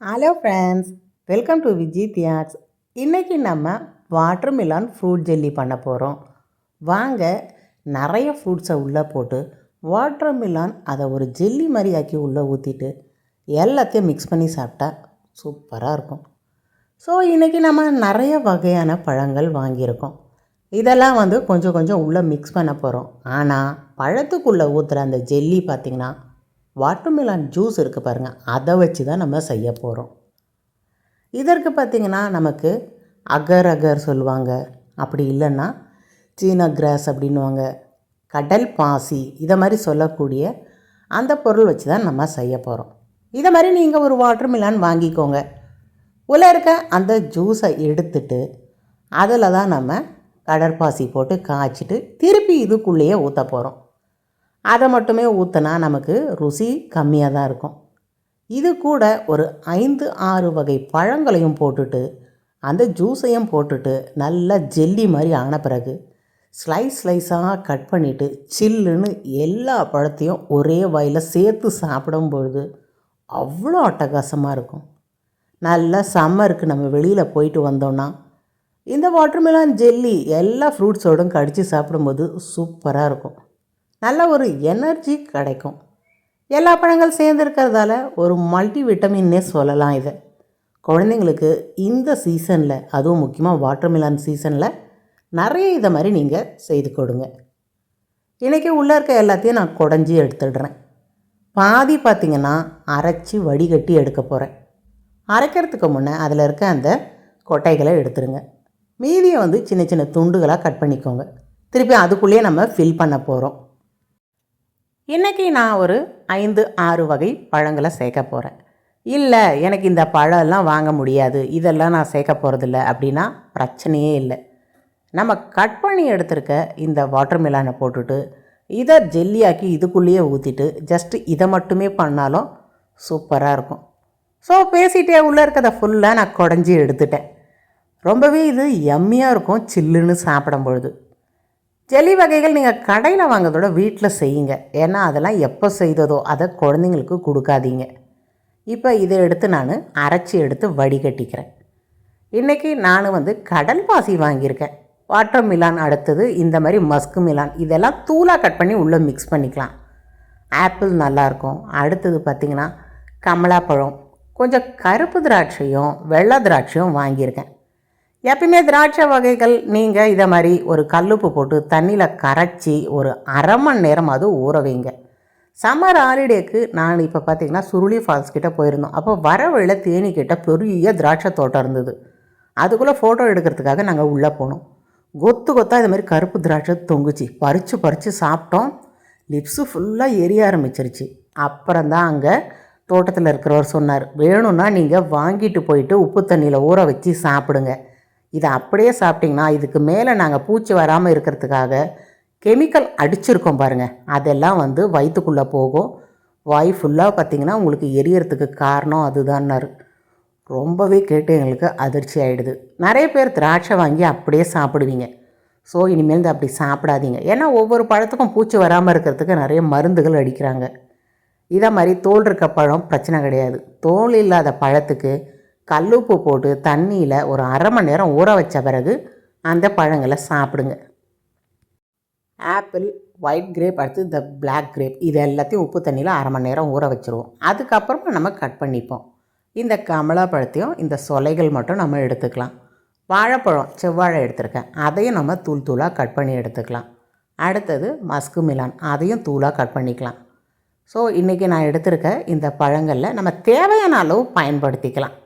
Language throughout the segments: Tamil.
Hello friends welcome to Viji தியாட்ஸ் இன்றைக்கி நம்ம வாட்டர் மிலான் ஃப்ரூட் ஜெல்லி பண்ண போகிறோம் வாங்க நிறைய ஃப்ரூட்ஸை உள்ளே போட்டு வாட்டர் மிலான் அதை ஒரு ஜெல்லி மாதிரி ஆக்கி உள்ளே ஊற்றிட்டு எல்லாத்தையும் மிக்ஸ் பண்ணி சாப்பிட்டா சூப்பராக இருக்கும். ஸோ இன்றைக்கி நம்ம நிறைய வகையான பழங்கள் வாங்கியிருக்கோம். இதெல்லாம் வந்து கொஞ்சம் கொஞ்சம் உள்ளே மிக்ஸ் பண்ண போகிறோம் ஆனால் பழத்துக்குள்ளே ஊற்றுற அந்த ஜெல்லி பார்த்திங்கன்னா வாட்டர்மெலான் ஜூஸ் இருக்குது பாருங்கள் அதை வச்சு தான் நம்ம செய்ய போகிறோம் இதற்கு பார்த்திங்கன்னா நமக்கு அகர் அகர் சொல்லுவாங்க. அப்படி இல்லைன்னா சீனா கிராஸ் அப்படின்னுவாங்க. கடல் பாசி இதை மாதிரி சொல்லக்கூடிய அந்த பொருள் வச்சு தான் நம்ம செய்ய போகிறோம் இதை மாதிரி நீங்கள் ஒரு வாட்டர்மெலான் வாங்கிக்கோங்க. உள்ள இருக்க அந்த ஜூஸை எடுத்துட்டு அதில் தான் நம்ம கடற்பாசி போட்டு காய்ச்சிட்டு திருப்பி இதுக்குள்ளேயே ஊற்ற போகிறோம் அதை மட்டுமே ஊற்றினா நமக்கு ருசி கம்மியாக தான் இருக்கும். இது கூட ஒரு ஐந்து ஆறு வகை பழங்களையும் போட்டுட்டு அந்த ஜூஸையும் போட்டுட்டு நல்லா ஜெல்லி மாதிரி ஆன பிறகு ஸ்லைஸ் ஸ்லைஸாக கட் பண்ணிவிட்டு சில்லுன்னு எல்லா பழத்தையும் ஒரே வாயில் சேர்த்து சாப்பிடும் பொழுது அவ்வளோ அட்டகாசமாக இருக்கும். நல்லா சம்மருக்கு நம்ம வெளியில் போயிட்டு வந்தோம்னா இந்த வாட்டர்மெலான் ஜெல்லி எல்லா ஃப்ரூட்ஸோடும் கடித்து சாப்பிடும்போது சூப்பராக இருக்கும். நல்ல ஒரு எனர்ஜி கிடைக்கும். எல்லா பழங்கள் சேர்ந்துருக்கிறதால ஒரு மல்டி விட்டமின்னே சொல்லலாம் இதை. குழந்தைங்களுக்கு இந்த சீசனில் அதுவும் முக்கியமாக வாட்டர்மிலான் சீசனில் நிறைய இதை மாதிரி நீங்கள் செய்து கொடுங்க. இன்றைக்கி உள்ளே இருக்க எல்லாத்தையும் நான் குடஞ்சி எடுத்துடுறேன். பாதி பார்த்திங்கன்னா அரைச்சி வடிகட்டி எடுக்க போகிறேன் அரைக்கிறதுக்கு முன்னே அதில் இருக்க அந்த கொட்டைகளை எடுத்துருங்க. மீதியை வந்து சின்ன சின்ன துண்டுகளாக கட் பண்ணிக்கோங்க. திருப்பி அதுக்குள்ளேயே நம்ம ஃபில் பண்ண போகிறோம் இன்றைக்கி நான் ஒரு ஐந்து ஆறு வகை பழங்களை சேர்க்க போகிறேன் இல்லை எனக்கு இந்த பழம்லாம் வாங்க முடியாது இதெல்லாம் நான் சேர்க்க போகிறதில்ல அப்படின்னா பிரச்சனையே இல்லை. நம்ம கட் பண்ணி எடுத்திருக்க இந்த வாட்டர் மிலானை போட்டுட்டு இதை ஜெல்லியாக்கி இதுக்குள்ளேயே ஊற்றிட்டு ஜஸ்ட்டு இதை மட்டுமே பண்ணாலும் சூப்பராக இருக்கும். ஸோ பேசிகிட்டே உள்ளே இருக்கிறத ஃபுல்லாக நான் குடஞ்சி எடுத்துட்டேன். ரொம்பவே இது எம்மியாக இருக்கும் சில்லுன்னு சாப்பிடும் பொழுது ஜெல்லி வகைகள் நீங்கள் கடையில் வாங்கிறதோட வீட்டில் செய்யுங்க. ஏன்னா அதெல்லாம் எப்போ செய்ததோ அதை குழந்தைங்களுக்கு கொடுக்காதீங்க. இப்போ இதை எடுத்து நான் அரைச்சி எடுத்து வடிகட்டிக்கிறேன். இன்றைக்கி நான் வந்து கடல் பாசி வாங்கியிருக்கேன். வாட்டர் மிலான் அடுத்தது இந்த மாதிரி மஸ்கு மிலான் இதெல்லாம் தூளாக கட் பண்ணி உள்ளே மிக்ஸ் பண்ணிக்கலாம். ஆப்பிள் நல்லாயிருக்கும். அடுத்தது பார்த்திங்கன்னா கமலாப்பழம் கொஞ்சம் கருப்பு திராட்சையும் வெள்ளை திராட்சையும் வாங்கியிருக்கேன். எப்பயுமே திராட்சை வகைகள் நீங்கள் இதை மாதிரி ஒரு கல்லுப்பு போட்டு தண்ணியில் கரைச்சி ஒரு அரை மணி நேரம் அது ஊற வைங்க. சம்மர் ஹாலிடேக்கு நான் இப்போ பார்த்தீங்கன்னா சுருளி ஃபால்ஸ் கிட்டே போயிருந்தோம். அப்போ வர வழியில் தேனி கிட்ட பெரிய திராட்சை தோட்டம் இருந்தது. அதுக்குள்ளே ஃபோட்டோ எடுக்கிறதுக்காக நாங்கள் உள்ளே போனோம். கொத்து கொத்தாக இது மாதிரி கருப்பு திராட்சை தொங்குச்சு. பறித்து பறித்து சாப்பிட்டோம். லிப்ஸு ஃபுல்லாக எரிய ஆரம்பிச்சிருச்சு. அப்புறம் தான் அங்கே தோட்டத்தில் இருக்கிறவர் சொன்னார் வேணும்னா நீங்கள் வாங்கிட்டு போயிட்டு உப்பு தண்ணியில் ஊற வச்சு சாப்பிடுங்க. இதை அப்படியே சாப்பிட்டிங்கன்னா இதுக்கு மேலே நாங்கள் பூச்சி வராமல் இருக்கிறதுக்காக கெமிக்கல் அடிச்சிருக்கோம் பாருங்கள் அதெல்லாம் வந்து வயிற்றுக்குள்ளே போகும். வாய் ஃபுல்லாக பார்த்திங்கன்னா உங்களுக்கு எரியறதுக்கு காரணம் அதுதான்னாரு. ரொம்பவே கேட்டு எங்களுக்கு அதிர்ச்சி ஆகிடுது நிறைய பேர் திராட்சை வாங்கி அப்படியே சாப்பிடுவீங்க. ஸோ இனிமேல் அப்படி சாப்பிடாதீங்க. ஏன்னா ஒவ்வொரு பழத்துக்கும் பூச்சி வராமல் இருக்கிறதுக்கு நிறைய மருந்துகள் அடிக்கிறாங்க. இதை மாதிரி தோல் இருக்க பழம் பிரச்சனை கிடையாது. தோல் இல்லாத பழத்துக்கு கல்லுப்பு போட்டு தண்ணியில் ஒரு அரை மணி நேரம் ஊற வச்ச பிறகு அந்த பழங்களை சாப்பிடுங்க. ஆப்பிள் ஒயிட் கிரேப் அடுத்து இந்த பிளாக் கிரேப் இது எல்லாத்தையும் உப்பு தண்ணியில் அரை மணி நேரம் ஊற வச்சுருவோம். அதுக்கப்புறமா நம்ம கட் பண்ணிப்போம். இந்த கமலாப்பழத்தையும் இந்த சொலைகள் மட்டும் நம்ம எடுத்துக்கலாம். வாழைப்பழம் செவ்வாழை எடுத்திருக்கேன். அதையும் நம்ம தூள் தூளாக கட் பண்ணி எடுத்துக்கலாம். அடுத்தது மஸ்கு மிலான் அதையும் தூளாக கட் பண்ணிக்கலாம். ஸோ இன்றைக்கி நான் எடுத்திருக்க இந்த பழங்களில் நம்ம தேவையான அளவு பயன்படுத்திக்கலாம்.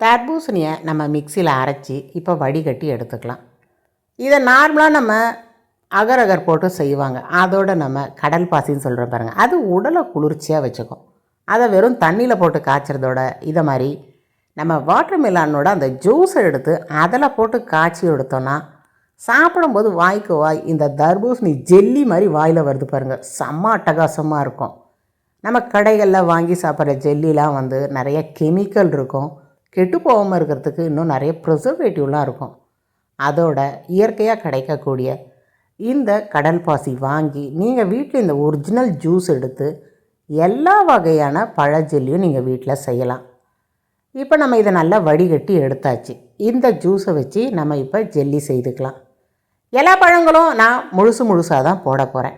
தர்பூசணியை நம்ம மிக்சியில் அரைச்சி இப்போ வடிகட்டி எடுத்துக்கலாம். இதை நார்மலாக நம்ம அகர் அகர் போட்டு செய்வாங்க. அதோடு நம்ம கடல் பாசின்னு சொல்கிறோம் பாருங்கள் அது உடலை குளிர்ச்சியாக வச்சுக்கும். அதை வெறும் தண்ணியில் போட்டு காய்ச்சறதோட இதை மாதிரி நம்ம வாட்டர் மிலானோட அந்த ஜூஸை எடுத்து அதில் போட்டு காய்ச்சி எடுத்தோன்னா சாப்பிடும்போது வாய்க்கு வாய் இந்த தர்பூசணி ஜெல்லி மாதிரி வாயில் வருது பாருங்கள் செம்ம அட்டகாசமாக இருக்கும். நம்ம கடைகளில் வாங்கி சாப்பிட்ற ஜெல்லிலாம் வந்து நிறைய கெமிக்கல் இருக்கும். கெட்டு போகாமல் இருக்கிறதுக்கு இன்னும் நிறைய ப்ரிசர்வேட்டிவ்லாம் இருக்கும். அதோட இயற்கையாக கிடைக்கக்கூடிய இந்த கடல் பாசி வாங்கி நீங்கள் வீட்டில் இந்த ஒரிஜினல் ஜூஸ் எடுத்து எல்லா வகையான பழ ஜெல்லியும் நீங்கள் வீட்டில் செய்யலாம். இப்போ நம்ம இதை நல்லா வடிகட்டி எடுத்தாச்சு. இந்த ஜூஸை வச்சு நம்ம இப்போ ஜெல்லி செய்துக்கலாம். எல்லா பழங்களும் நான் முழுசு முழுசாக தான் போட போகிறேன்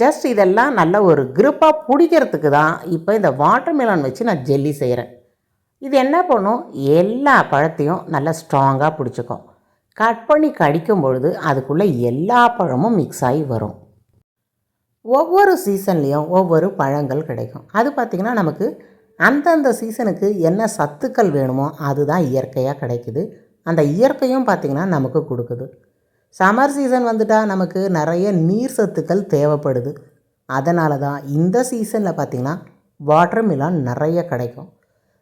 ஜஸ்ட் இதெல்லாம் நல்ல ஒரு grip-ஆ பிடிக்கிறதுக்கு தான் இப்போ இந்த வாட்டர்மெலன் வச்சு நான் ஜெல்லி செய்கிறேன் இது என்ன பண்ணும்? எல்லா பழத்தையும் நல்லா ஸ்ட்ராங்காக பிடிச்சிக்கும். கட் பண்ணி கடிக்கும் பொழுது அதுக்குள்ளே எல்லா பழமும் மிக்ஸ் ஆகி வரும். ஒவ்வொரு சீசன்லேயும் ஒவ்வொரு பழங்கள் கிடைக்கும். அது பார்த்திங்கன்னா நமக்கு அந்தந்த சீசனுக்கு என்ன சத்துக்கள் வேணுமோ அதுதான் இயற்கையாக கிடைக்குது. அந்த இயற்கையும் பார்த்திங்கன்னா நமக்கு கொடுக்குது. சம்மர் சீசன் வந்துட்டால் நமக்கு நிறைய நீர் சத்துக்கள் தேவைப்படுது. அதனால தான் இந்த சீசனில் பார்த்திங்கன்னா வாட்டர் மிலான் நிறைய கிடைக்கும்.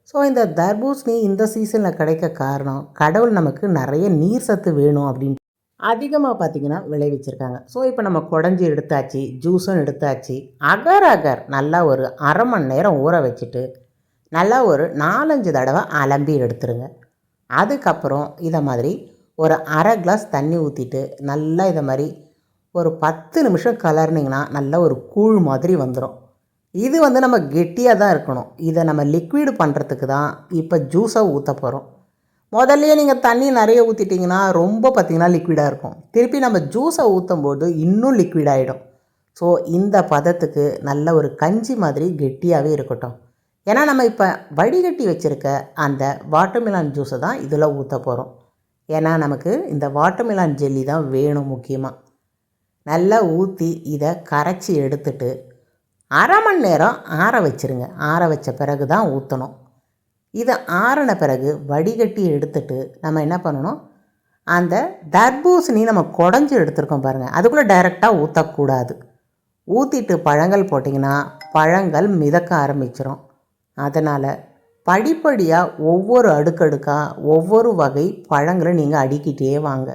ஸோ இந்த தர்பூசணி இந்த சீசனில் கிடைக்க காரணம் கடவுள் நமக்கு நிறைய நீர் சத்து வேணும் அப்படின்னு அதிகமாக பார்த்திங்கன்னா விளைவிச்சிருக்காங்க. ஸோ இப்போ நம்ம குடஞ்சி எடுத்தாச்சு ஜூஸும் எடுத்தாச்சு அகர் அகர் நல்லா ஒரு அரை மணி நேரம் ஊற வச்சுட்டு நல்லா ஒரு நாலஞ்சு தடவை அலம்பி எடுத்துருங்க. அதுக்கப்புறம் இதை மாதிரி ஒரு அரை கிளாஸ் தண்ணி ஊற்றிட்டு நல்லா இதை மாதிரி ஒரு பத்து நிமிஷம் கலர்னிங்கன்னா நல்ல ஒரு கூழ் மாதிரி வந்துடும் இது வந்து நம்ம கெட்டியாக தான் இருக்கணும். இதை நம்ம லிக்விடு பண்ணுறதுக்கு தான் இப்போ ஜூஸை ஊற்ற போகிறோம் முதல்லையே நீங்கள் தண்ணி நிறைய ஊற்றிட்டிங்கன்னா ரொம்ப பார்த்திங்கன்னா லிக்விடாக இருக்கும். திருப்பி நம்ம ஜூஸை ஊற்றும் போது இன்னும் லிக்விட் ஆகிடும் ஸோ இந்த பதத்துக்கு நல்ல ஒரு கஞ்சி மாதிரி கெட்டியாகவே இருக்கட்டும். ஏன்னா நம்ம இப்போ வடிகட்டி வச்சுருக்க அந்த வாட்டர்மிலான் ஜூஸை தான் இதில் ஊற்ற போகிறோம் ஏன்னா நமக்கு இந்த வாட்டர்மிலான் ஜெல்லி தான் வேணும் முக்கியமாக நல்லா ஊற்றி இதை கரைச்சி எடுத்துட்டு அரை மணி நேரம் ஆற வச்சிருங்க. ஆற வச்ச பிறகு தான் ஊற்றணும் இதை ஆறின பிறகு வடிகட்டி எடுத்துட்டு நம்ம என்ன பண்ணணும்? அந்த தர்பூசணி நம்ம குடஞ்சி எடுத்துருக்கோம் பாருங்கள் அதுக்குள்ளே டைரெக்டாக ஊற்றக்கூடாது ஊற்றிட்டு பழங்கள் போட்டிங்கன்னா பழங்கள் மிதக்க ஆரம்பிச்சிடும் அதனால் படிப்படியாக ஒவ்வொரு அடுக்கடுக்காக ஒவ்வொரு வகை பழங்களை நீங்கள் அடுக்கிட்டே வாங்க.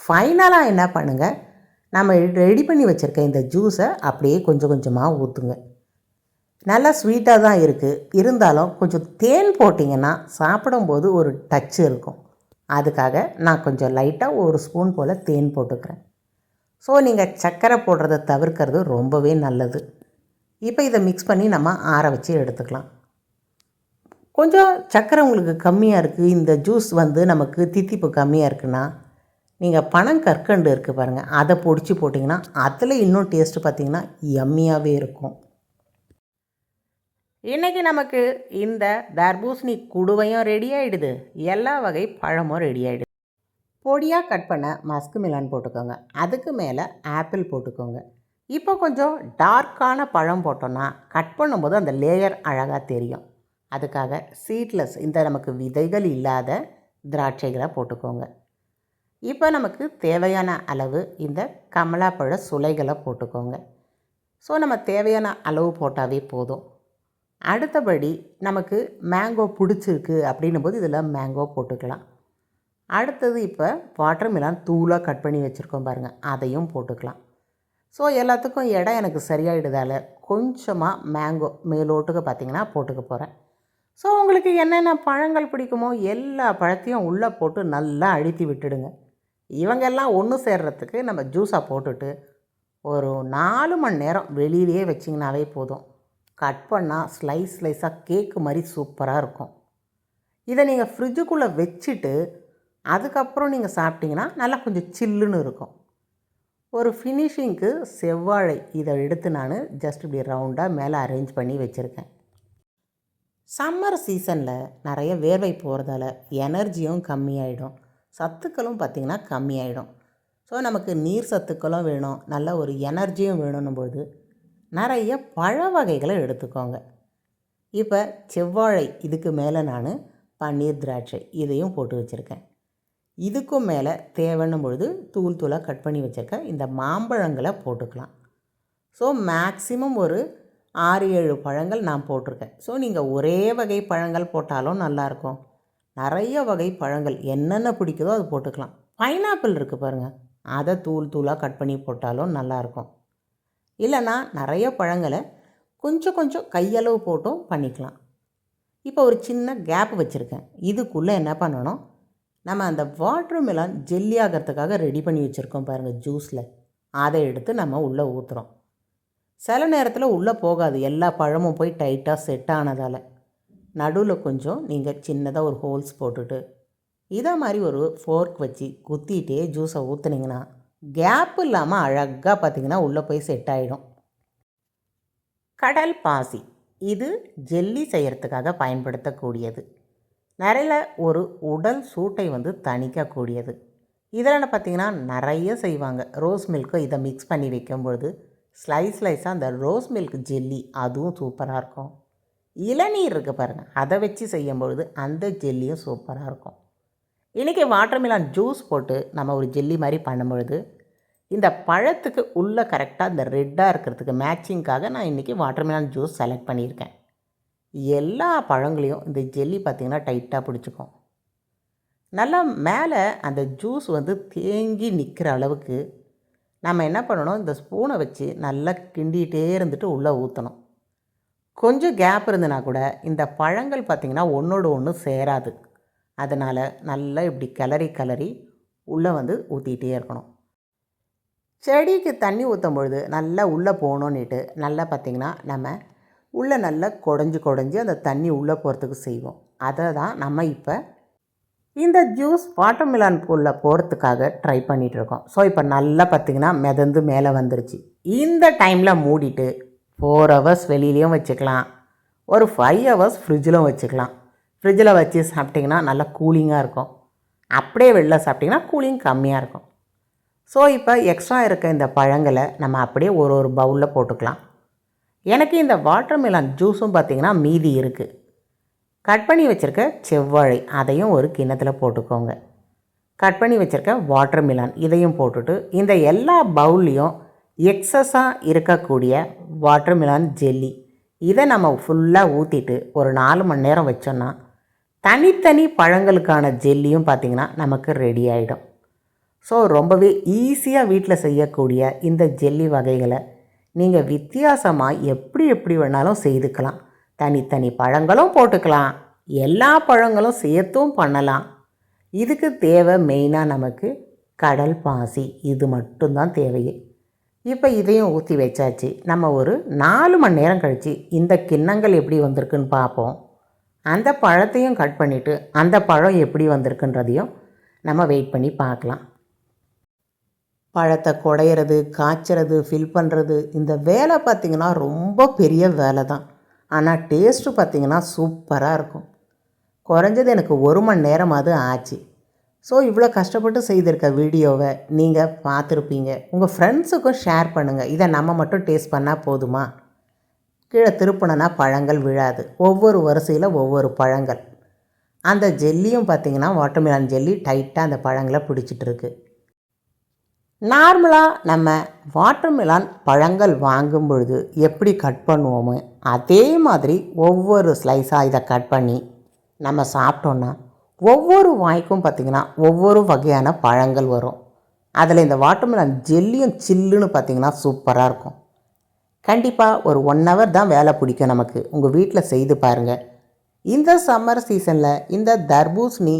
ஃபைனலாக என்ன பண்ணுங்கள் நம்ம ரெடி பண்ணி வச்சுருக்க இந்த ஜூஸை அப்படியே கொஞ்சம் கொஞ்சமாக ஊற்றுங்க நல்லா ஸ்வீட்டாக தான் இருக்குது இருந்தாலும் கொஞ்சம் தேன் போட்டிங்கன்னா சாப்பிடும்போது ஒரு டச் இருக்கும். அதுக்காக நான் கொஞ்சம் லைட்டாக ஒரு ஸ்பூன் போல் தேன் போட்டுக்கிறேன். ஸோ நீங்கள் சர்க்கரை போடுறத தவிர்க்கிறது ரொம்பவே நல்லது. இப்போ இதை மிக்ஸ் பண்ணி நம்ம ஆற வச்சு எடுத்துக்கலாம். கொஞ்சம் சர்க்கரை உங்களுக்கு கம்மியாக இருக்குது இந்த ஜூஸ் வந்து நமக்கு தித்திப்பு கம்மியாக இருக்குன்னா நீங்கள் பணம் கற்கண்டு இருக்குது பாருங்கள் அதை பொடிச்சு போட்டிங்கன்னா அதில் இன்னும் டேஸ்ட்டு பார்த்திங்கன்னா எம்மியாகவே இருக்கும். இன்றைக்கி நமக்கு இந்த தர்பூசணி குடுவையும் ரெடி ஆகிடுது எல்லா வகை பழமும் ரெடி ஆகிடுது பொடியாக கட் பண்ண மஸ்க் மிலான் போட்டுக்கோங்க. அதுக்கு மேலே ஆப்பிள் போட்டுக்கோங்க. இப்போ கொஞ்சம் டார்க்கான பழம் போட்டோன்னா கட் பண்ணும்போது அந்த லேயர் அழகாக தெரியும். அதுக்காக சீட்லெஸ் இந்த நமக்கு விதைகள் இல்லாத திராட்சைகளை போட்டுக்கோங்க. இப்போ நமக்கு தேவையான அளவு இந்த கமலாப்பழ சுளைகளை போட்டுக்கோங்க. ஸோ நம்ம தேவையான அளவு போட்டாவே போதும். அடுத்தபடி நமக்கு மேங்கோ பிடிச்சிருக்கு அப்படின்னும் போது இதில் மேங்கோ போட்டுக்கலாம். அடுத்தது இப்போ வாட்டர் மிலான் தூளாக கட் பண்ணி வச்சுருக்கோம் பாருங்கள் அதையும் போட்டுக்கலாம். ஸோ எல்லாத்துக்கும் இடம் எனக்கு சரியாயிடுதால கொஞ்சமாக மேங்கோ மேலோட்டுக்கு பார்த்திங்கன்னா போட்டுக்க போகிறேன். ஸோ உங்களுக்கு என்னென்ன பழங்கள் பிடிக்குமோ எல்லா பழத்தையும் உள்ளே போட்டு நல்லா அழுத்தி விட்டுடுங்க. இவங்கெல்லாம் ஒன்று சேர்றதுக்கு நம்ம ஜூஸாக போட்டுட்டு ஒரு நாலு மணி நேரம் வெளியிலேயே வச்சிங்கனாவே போதும். கட் பண்ணால் ஸ்லைஸ் ஸ்லைஸாக கேக்கு மாதிரி சூப்பராக இருக்கும். இதை நீங்கள் ஃப்ரிட்ஜுக்குள்ளே வச்சுட்டு அதுக்கப்புறம் நீங்கள் சாப்பிட்டிங்கன்னா நல்லா கொஞ்சம் சில்லுன்னு இருக்கும். ஒரு ஃபினிஷிங்க்கு செவ்வாழை இதை எடுத்து நான் ஜஸ்ட் இப்படி ரவுண்டாக மேலே அரேஞ்ச் பண்ணி வச்சுருக்கேன். சம்மர் சீசனில் நிறைய வேர்வை போகிறதால எனர்ஜியும் கம்மியாயிடும். சத்துக்களும் பார்த்திங்கன்னா கம்மியாயிடும். ஸோ நமக்கு நீர் சத்துக்களும் வேணும். நல்ல ஒரு எனர்ஜியும் வேணும்னும் போது நிறைய பழ வகைகளை எடுத்துக்கோங்க. இப்போ செவ்வாழை இதுக்கு மேலே நான் பன்னீர் திராட்சை இதையும் போட்டு வச்சுருக்கேன். இதுக்கும் மேலே தேவைன்னும் பொழுது தூள் தூளாக கட் பண்ணி வச்சுருக்கேன் இந்த மாம்பழங்களை போட்டுக்கலாம். ஸோ மேக்ஸிமம் ஒரு ஆறு ஏழு பழங்கள் நான் போட்டிருக்கேன். ஸோ நீங்கள் ஒரே வகை பழங்கள் போட்டாலும் நல்லாயிருக்கும் நிறைய வகை பழங்கள் என்னென்ன பிடிக்குதோ அது போட்டுக்கலாம். பைனாப்பிள் இருக்குது பாருங்கள் அதை தூள் தூளாக கட் பண்ணி போட்டாலும் நல்லாயிருக்கும் இல்லைன்னா நிறைய பழங்களை கொஞ்சம் கொஞ்சம் கையளவு போட்டும் பண்ணிக்கலாம். இப்போ ஒரு சின்ன கேப் வச்சுருக்கேன். இதுக்குள்ளே என்ன பண்ணணும்? நம்ம அந்த வாட்டர் மெலான் ஜெல்லி ஆகிறதுக்காக ரெடி பண்ணி வச்சுருக்கோம் பாருங்கள் ஜூஸில் அதை எடுத்து நம்ம உள்ளே ஊற்றுறோம் சில நேரத்தில் உள்ளே போகாது. எல்லா பழமும் போய் டைட்டாக செட் ஆனதால். நடுவில் கொஞ்சம் நீங்கள் சின்னதாக ஒரு ஹோல்ஸ் போட்டுட்டு இதை மாதிரி ஒரு ஃபோர்க் வச்சு குத்திட்டே ஜூஸை ஊற்றுனீங்கன்னா கேப் இல்லாமல் அழகாக பார்த்தீங்கன்னா உள்ளே போய் செட் ஆகிடும் கடல் பாசி இது ஜெல்லி செய்கிறதுக்காக பயன்படுத்தக்கூடியது. நிறைய ஒரு உடல் சூட்டை வந்து தணிக்கக்கூடியது. இதில் பார்த்தீங்கன்னா நிறைய செய்வாங்க. ரோஸ் மில்க்கை இதை மிக்ஸ் பண்ணி வைக்கும்பொழுது ஸ்லைஸ் ஸ்லைஸாக அந்த ரோஸ் மில்க் ஜெல்லி அதுவும் சூப்பராக இருக்கும். இளநீர் இருக்குது பாருங்கள் அதை வச்சு செய்யும்பொழுது அந்த ஜெல்லியும் சூப்பராக இருக்கும். இன்றைக்கி வாட்டர்மிலான் ஜூஸ் போட்டு நம்ம ஒரு ஜெல்லி மாதிரி பண்ணும்பொழுது இந்த பழத்துக்கு உள்ளே கரெக்டாக இந்த ரெட்டாக இருக்கிறதுக்கு மேட்சிங்க்காக நான் இன்றைக்கி வாட்டர்மிலான் ஜூஸ் செலக்ட் பண்ணியிருக்கேன். எல்லா பழங்களையும் இந்த ஜெல்லி பார்த்திங்கன்னா டைட்டாக பிடிச்சிக்கும். நல்லா மேலே அந்த ஜூஸ் வந்து தேங்கி நிற்கிற அளவுக்கு நம்ம என்ன பண்ணணும்? இந்த ஸ்பூனை வச்சு நல்லா கிண்டிகிட்டே இருந்துட்டு உள்ளே ஊற்றணும் கொஞ்சம் கேப் இருந்ததுனா கூட இந்த பழங்கள் பார்த்திங்கன்னா ஒன்றோடு ஒன்று சேராது. அதனால் நல்லா இப்படி கிளறி கிளறி உள்ளே வந்து ஊற்றிக்கிட்டே இருக்கணும். செடிக்கு தண்ணி ஊற்றும் பொழுது நல்லா உள்ளே போகணுன்னுட்டு நல்லா பார்த்திங்கன்னா நம்ம உள்ளே நல்லா குடஞ்சி குடஞ்சி அந்த தண்ணி உள்ளே போகிறதுக்கு செய்வோம். அதை தான் நம்ம இப்போ இந்த ஜூஸ் வாட்டர்மிலான் பூலில் போகிறதுக்காக ட்ரை பண்ணிகிட்ருக்கோம் ஸோ இப்போ நல்லா பார்த்திங்கன்னா மிதந்து மேலே வந்துருச்சு. இந்த டைமில் மூடிட்டு ஃபோர் ஹவர்ஸ் வெளியிலையும் வச்சுக்கலாம். ஒரு ஃபைவ் ஹவர்ஸ் ஃப்ரிட்ஜிலும் வச்சுக்கலாம். ஃப்ரிட்ஜில் வச்சு சாப்பிட்டிங்கன்னா நல்லா கூலிங்காக இருக்கும். அப்படியே வெளில சாப்பிட்டிங்கன்னா கூலிங் கம்மியாக இருக்கும். ஸோ இப்போ எக்ஸ்ட்ரா இருக்க இந்த பழங்களை நம்ம அப்படியே ஒரு ஒரு பவுலில் போட்டுக்கலாம். எனக்கு இந்த வாட்டர் மிலான் ஜூஸும் பார்த்திங்கன்னா மீதி இருக்குது கட் பண்ணி வச்சுருக்க செவ்வாழை அதையும் ஒரு கிண்ணத்தில் போட்டுக்கோங்க. கட் பண்ணி வச்சுருக்க வாட்டர் மிலான் இதையும் போட்டுட்டு இந்த எல்லா பவுல்லையும் எக்ஸஸாக இருக்கக்கூடிய வாட்டர்மிலான் ஜெல்லி இதை நம்ம ஃபுல்லாக ஊற்றிட்டு ஒரு நாலு மணி நேரம் வச்சோன்னா தனித்தனி பழங்களுக்கான ஜெல்லியும் பார்த்திங்கன்னா நமக்கு ரெடி ஆகிடும் ஸோ ரொம்பவே ஈஸியாக வீட்டில் செய்யக்கூடிய இந்த ஜெல்லி வகைகளை நீங்கள் வித்தியாசமாக எப்படி எப்படி வேணாலும் செய்துக்கலாம். தனித்தனி பழங்களும் போட்டுக்கலாம். எல்லா பழங்களும் சேர்த்தும் பண்ணலாம். இதுக்கு தேவை மெயினாக நமக்கு கடல் பாசி. இது மட்டும்தான் தேவையே. இப்போ இதையும் ஊற்றி வச்சாச்சு. நம்ம ஒரு நாலு மணி நேரம் கழித்து இந்த கிண்ணங்கள் எப்படி வந்திருக்குன்னு பார்ப்போம் அந்த பழத்தையும் கட் பண்ணிவிட்டு அந்த பழம் எப்படி வந்திருக்குன்றதையும் நம்ம வெயிட் பண்ணி பார்க்கலாம். பழத்தை குடையிறது காய்ச்சறது ஃபில் பண்ணுறது இந்த வேலை பார்த்திங்கன்னா ரொம்ப பெரிய வேலை தான். ஆனால் டேஸ்ட்டு பார்த்திங்கன்னா சூப்பராக இருக்கும். குறைஞ்சது எனக்கு ஒரு மணி நேரமாவது ஆச்சு. ஸோ இவ்வளோ கஷ்டப்பட்டு செய்திருக்க வீடியோவை நீங்கள் பார்த்துருப்பீங்க. உங்கள் ஃப்ரெண்ட்ஸுக்கும் ஷேர் பண்ணுங்கள் இதை நம்ம மட்டும் டேஸ்ட் பண்ணால் போதுமா? கீழே திருப்பினா பழங்கள் விழாது. ஒவ்வொரு வரிசையில் ஒவ்வொரு பழங்கள். அந்த ஜெல்லியும் பார்த்திங்கன்னா வாட்டர்மெலான் ஜெல்லி டைட்டாக அந்த பழங்களை பிடிச்சிட்டு இருக்கு. நார்மலாக நம்ம வாட்டர்மெலான் பழங்கள் வாங்கும் பொழுது எப்படி கட் பண்ணுவோமோ அதே மாதிரி ஒவ்வொரு ஸ்லைஸாக இதை கட் பண்ணி நம்ம சாப்பிட்டோன்னா ஒவ்வொரு வாய்க்கும் பார்த்திங்கன்னா ஒவ்வொரு வகையான பழங்கள் வரும். அதில் இந்த வாட்டர்மெலன் ஜெல்லியும் சில்லுன்னு பார்த்திங்கன்னா சூப்பராக இருக்கும். கண்டிப்பாக ஒரு ஒன் ஹவர் தான் வேலை பிடிக்கும் நமக்கு. உங்கள் வீட்டில் செய்து பாருங்கள் இந்த சம்மர் சீசனில் இந்த தர்பூசணி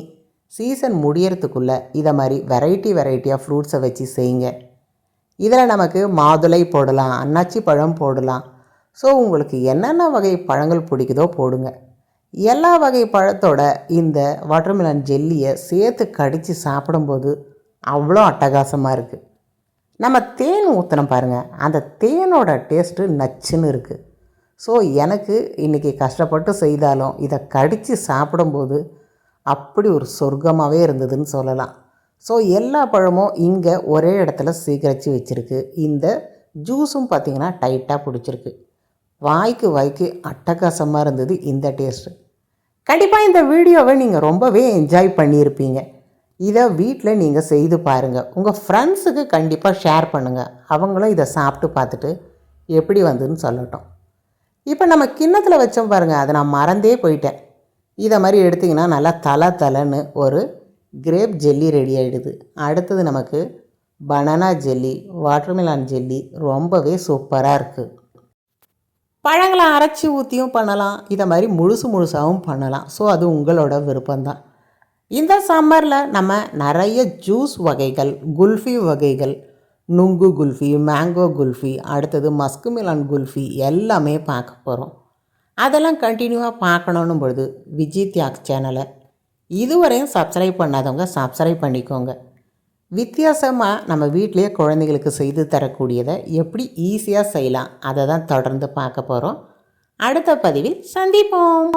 சீசன் முடியறதுக்குள்ளே இதை மாதிரி வெரைட்டி வெரைட்டியாக ஃப்ரூட்ஸை வச்சு செய்யுங்க. இதில் நமக்கு மாதுளை போடலாம் அன்னாச்சி பழம் போடலாம். ஸோ உங்களுக்கு என்னென்ன வகை பழங்கள் பிடிக்குதோ போடுங்க. எல்லா வகை பழத்தோட இந்த வாட்டர்மெலன் ஜெல்லியை சேர்த்து கடித்து சாப்பிடும்போது அவ்வளோ அட்டகாசமாக இருக்குது நம்ம தேன் ஊற்றினோம் பாருங்கள் அந்த தேனோட டேஸ்ட்டு நச்சுன்னு இருக்குது ஸோ எனக்கு இன்றைக்கி கஷ்டப்பட்டு செய்தாலும் இதை கடித்து சாப்பிடும்போது அப்படி ஒரு சொர்க்கமாகவே இருந்ததுன்னு சொல்லலாம். ஸோ எல்லா பழமும் இங்கே ஒரே இடத்துல சீக்கிரச்சு வச்சுருக்கு. இந்த ஜூஸும் பார்த்திங்கன்னா டைட்டாக பிடிச்சிருக்கு. வாய்க்கு வாய்க்கு அட்டகாசமாக இருந்தது இந்த டேஸ்ட்டு கண்டிப்பாக இந்த வீடியோவை நீங்கள் ரொம்பவே என்ஜாய் பண்ணியிருப்பீங்க. இதை வீட்டில் நீங்கள் செய்து பாருங்கள் உங்கள் ஃப்ரெண்ட்ஸுக்கு கண்டிப்பாக ஷேர் பண்ணுங்கள் அவங்களும் இதை சாப்பிட்டு பார்த்துட்டு எப்படி வந்துன்னு சொல்லட்டும். இப்போ நம்ம கிண்ணத்தில் வச்சோம் பாருங்கள் அதை நான் மறந்தே போயிட்டேன். இதை மாதிரி எடுத்திங்கன்னா நல்லா தலை தலைன்னு ஒரு கிரேப் ஜெல்லி ரெடி ஆகிடுது அடுத்தது நமக்கு பனானா ஜெல்லி வாட்டர்மெலான் ஜெல்லி ரொம்பவே சூப்பராக இருக்குது பழங்களை அரைச்சி ஊற்றியும் பண்ணலாம். இதை மாதிரி முழுசு முழுசாகவும் பண்ணலாம். ஸோ அது உங்களோட விருப்பம்தான். இந்த சம்மரில் நம்ம நிறைய ஜூஸ் வகைகள் குல்ஃபி வகைகள் நுங்கு குல்ஃபி மேங்கோ குல்ஃபி அடுத்தது மஸ்குமிலான் குல்ஃபி எல்லாமே பார்க்க போகிறோம் அதெல்லாம் கண்டினியூவாக பார்க்கணும் பொழுது விஜய் தியாக் சேனலை இதுவரையும் சப்ஸ்கிரைப் பண்ணாதவங்க சப்ஸ்கிரைப் பண்ணிக்கோங்க. வித்தியாசமாக நம்ம வீட்டிலேயே குழந்தைகளுக்கு செய்து தரக்கூடியதை எப்படி ஈஸியாக செய்யலாம் அதை தான் தொடர்ந்து பார்க்க போகிறோம் அடுத்த பதிவில் சந்திப்போம்.